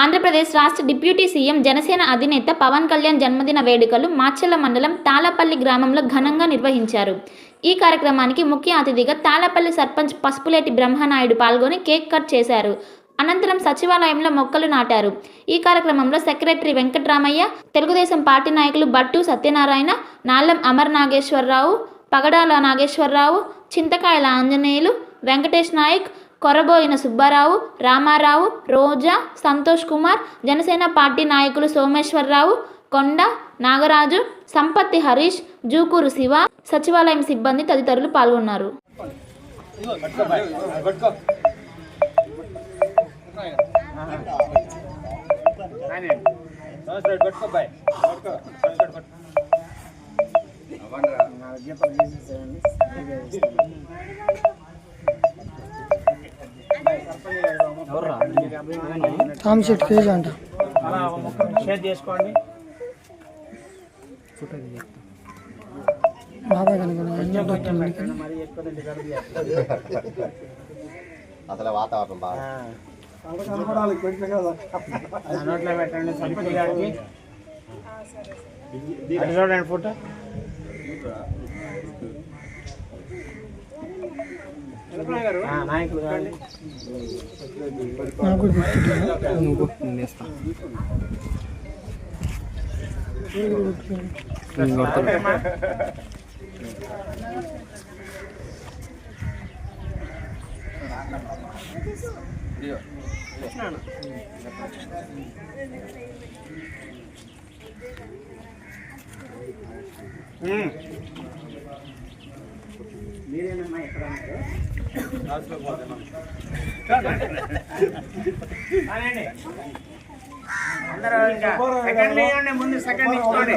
ఆంధ్రప్రదేశ్ రాష్ట్ర deputy CM Janasena అధినేత పవన్ కళ్యాణ్ జన్మదిన వేడుకలు మాచెల్ల మండలం తాళపల్లి గ్రామంలో ఘనంగా నిర్వహించారు. ఈ కార్యక్రమానికి ముఖ్య అతిథిగా తాళపల్లి సర్పంచ్ పసుపులేటి బ్రహ్మనాయుడు పాల్గొని కేక్ కట్ చేశారు. అనంతరం సచివాలయంలో మొక్కలు నాటారు. ఈ కార్యక్రమంలో సెక్రటరీ వెంకట్రామయ్య తెలుగుదేశం పార్టీ నాయకులు బట్టు సత్యనారాయణ నాలం అమర్ నాగేశ్వరరావు పగడాల నాగేశ్వరరావు చింతకాయల ఆంజనేయులు వెంకటేష్ నాయక్ కొరబోయిన సుబ్బారావు రామారావు రోజా సంతోష్ కుమార్ జనసేన పార్టీ నాయకులు సోమేశ్వరరావు కొండ నాగరాజు సంపత్తి హరీష్ జూకూరు శివ సచివాలయం సిబ్బంది తదితరులు పాల్గొన్నారు. తామ్ చెట్టు కేజీ అంట. షేర్ చేసుకోండి. అసలు వాతావరణం బాగా. నోట్లో పెట్టండి సంపతి గారికి చూడండి ఫోటో. నాయకులు కానీ. మీరేనమ్మా ఎక్కడ ఉన్నారు? అందరూ ఇంకా సెకండ్ ఇవ్వండి, ముందు సెకండ్ ఇచ్చుకోండి.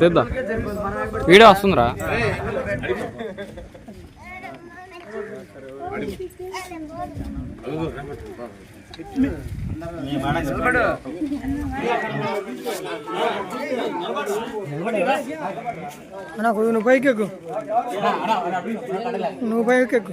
తెద్దా. వీడియో వస్తుందిరా. అన్న కొద్దిగా నువ్వు పైకి ఎక్కు. నువ్వు పైకి ఎక్కు.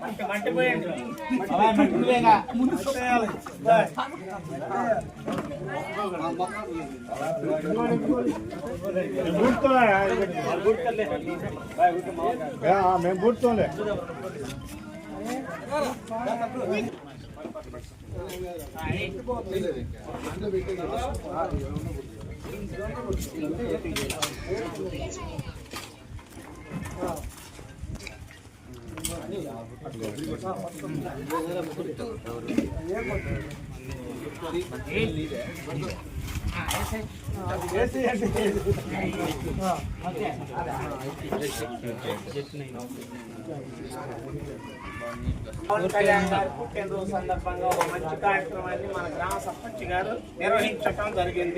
మట్టి మట్టి పోయండి మేము పవన్ కళ్యాణ్ గారి పుట్టినరోజు సందర్భంగా ఒక మంచి కార్యక్రమాన్ని మన గ్రామ సర్పంచ్ గారు నిర్వహించడం జరిగింది.